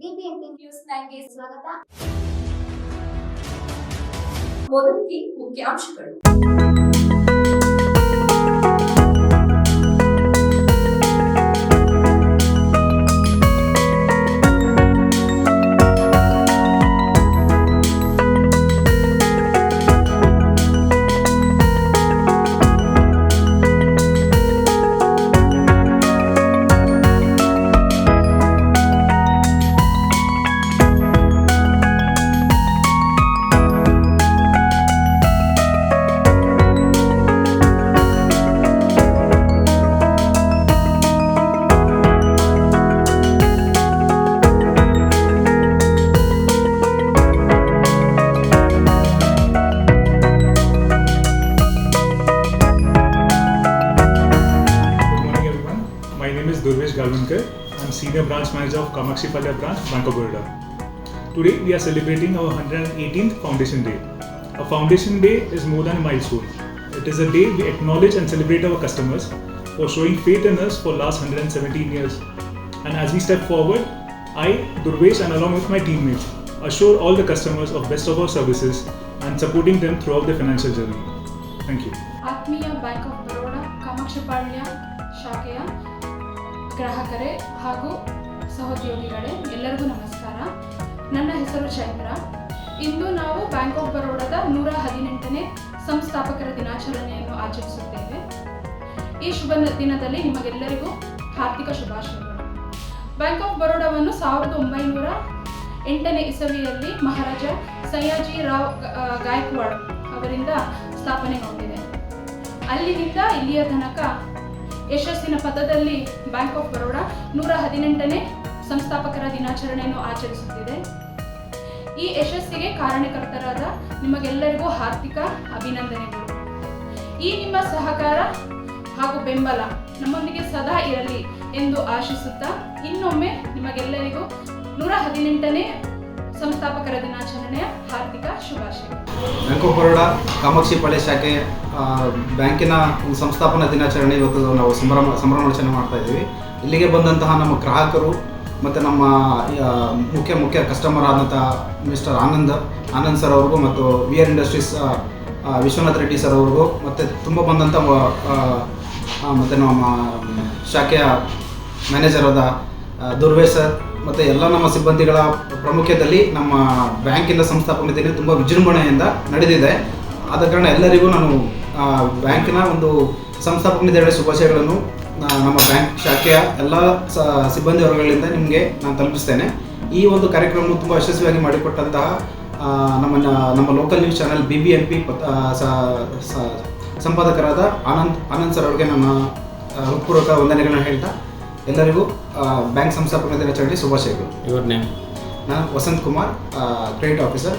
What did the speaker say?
News ಸ್ವಾಗತ. ಮೊದಲಿಗೆ ಮುಖ್ಯಾಂಶಗಳು. Galvankar. I'm Senior Branch Manager of Kamakshi Palya Branch, Bank of Baroda. Today, we are celebrating our 118th Foundation Day. A Foundation Day is more than a milestone. It is a day we acknowledge and celebrate our customers for showing faith in us for last 117 years. And as we step forward, I, Durvesh, and along with my teammates, assure all the customers of best of our services and supporting them throughout their financial journey. Thank you. ಆತ್ಮೀಯ bank of Baroda ಕಾಮಾಕ್ಷಪಾಳ್ಯ ಶಾಖೆಯ ಗ್ರಾಹಕರೇ ಹಾಗೂ ಸಹೋದ್ಯೋಗಿಗಳೇ, ಎಲ್ಲರಿಗೂ ನಮಸ್ಕಾರ. ನನ್ನ ಹೆಸರು ಚೈತ್ರ. ಇಂದು ನಾವು bank of ಬರೋಡಾದ ನೂರ ಹದಿನೆಂಟನೇ ಸಂಸ್ಥಾಪಕರ ದಿನಾಚರಣೆಯನ್ನು ಆಚರಿಸುತ್ತೇವೆ. ಈ ಶುಭ ದಿನದಲ್ಲಿ ನಿಮಗೆಲ್ಲರಿಗೂ ಹಾರ್ದಿಕ ಶುಭಾಶಯಗಳು. ಬ್ಯಾಂಕ್ ಆಫ್ ಬರೋಡಾವನ್ನು ಸಾವಿರದ ಒಂಬೈನೂರ ಎಂಟನೇ ಇಸವಿಯಲ್ಲಿ ಮಹಾರಾಜ ಸಯ್ಯಾಜಿ ರಾವ್ ಗಾಯಕ್ವಾಡ್ ಅವರಿಂದ ಸ್ಥಾಪನೆಗೊಂಡಿದೆ. ಅಲ್ಲಿನಿಂದ ಇಲ್ಲಿಯ ತನಕ ಯಶಸ್ಸಿನ ಪಥದಲ್ಲಿ ಬ್ಯಾಂಕ್ ಆಫ್ ಬರೋಡಾ ನೂರ ಹದಿನೆಂಟನೇ ಸಂಸ್ಥಾಪಕರ ದಿನಾಚರಣೆಯನ್ನು ಆಚರಿಸುತ್ತಿದೆ. ಈ ಯಶಸ್ಸಿಗೆ ಕಾರಣಕರ್ತರಾದ ನಿಮಗೆಲ್ಲರಿಗೂ ಹಾರ್ದಿಕ ಅಭಿನಂದನೆಗಳು. ಈ ನಿಮ್ಮ ಸಹಕಾರ ಹಾಗೂ ಬೆಂಬಲ ನಮ್ಮೊಂದಿಗೆ ಸದಾ ಇರಲಿ ಎಂದು ಆಶಿಸುತ್ತಾ ಇನ್ನೊಮ್ಮೆ ನಿಮಗೆಲ್ಲರಿಗೂ ನೂರ ಹದಿನೆಂಟನೇ ಸಂಸ್ಥಾಪಕರ ದಿನಾಚರಣೆಯ ಬ್ಯಾಂಕ್ ಆಫ್ ಬರೋಡಾ ಕಾಮಾಕ್ಷಿ ಪಾಳ್ಯ ಶಾಖೆ ಬ್ಯಾಂಕಿನ ಸಂಸ್ಥಾಪನಾ ದಿನಾಚರಣೆ ಇವತ್ತು ನಾವು ಸಂಭ್ರಮ, ಸಂಭ್ರಮಾಚರಣೆ ಮಾಡ್ತಾ ಇದ್ದೀವಿ. ಇಲ್ಲಿಗೆ ಬಂದಂತಹ ನಮ್ಮ ಗ್ರಾಹಕರು ಮತ್ತು ನಮ್ಮ ಮುಖ್ಯ ಮುಖ್ಯ ಕಸ್ಟಮರ್ ಆದಂಥ ಮಿಸ್ಟರ್ ಆನಂದ್ ಆನಂದ್ ಸರ್ ಅವ್ರಿಗೂ ಮತ್ತು V R industries Vishwanath Reddy sir ಅವ್ರಿಗೂ ಮತ್ತು ತುಂಬ ಬಂದಂಥ ಮತ್ತು ನಮ್ಮ ಶಾಖೆಯ ಮ್ಯಾನೇಜರ್ ಆದ ಆ, ದುರ್ವೇಶ್ ಸರ್ ಮತ್ತು ಎಲ್ಲ ನಮ್ಮ ಸಿಬ್ಬಂದಿಗಳ ಪ್ರಾಮುಖ್ಯದಲ್ಲಿ ನಮ್ಮ ಬ್ಯಾಂಕಿನ ಸಂಸ್ಥಾಪನೆ ದಿನ ತುಂಬ ವಿಜೃಂಭಣೆಯಿಂದ ನಡೆದಿದೆ. ಆದ ಕಾರಣ ಎಲ್ಲರಿಗೂ ನಾನು ಬ್ಯಾಂಕಿನ ಒಂದು ಸಂಸ್ಥಾಪನೆ ಶುಭಾಶಯಗಳನ್ನು ನಮ್ಮ ಬ್ಯಾಂಕ್ ಶಾಖೆಯ ಎಲ್ಲ ಸಿಬ್ಬಂದಿ ವರ್ಗಗಳಿಂದ ನಿಮಗೆ ನಾನು ತಲುಪಿಸ್ತೇನೆ. ಈ ಒಂದು ಕಾರ್ಯಕ್ರಮವನ್ನು ತುಂಬ ಯಶಸ್ವಿಯಾಗಿ ಮಾಡಿಕೊಟ್ಟಂತಹ ನಮ್ಮ ನಮ್ಮ local news channel B B M P ಸಂಪಾದಕರಾದ Anand Anand sir ಅವರಿಗೆ ನಮ್ಮ ಹೃತ್ಪೂರ್ವಕ ವಂದನೆಗಳನ್ನ ಹೇಳ್ತಾ ಎಲ್ಲರಿಗೂ ಬ್ಯಾಂಕ್ ಸಂಸ್ಥಾಪಕ ದಿನಾಚರಣೆ ಶುಭಾಶಯಗಳು. Your ನೇಮ್ ನಾನು ವಸಂತ್ ಕುಮಾರ್ ಕ್ರೆಡಿಟ್ ಆಫೀಸರ್.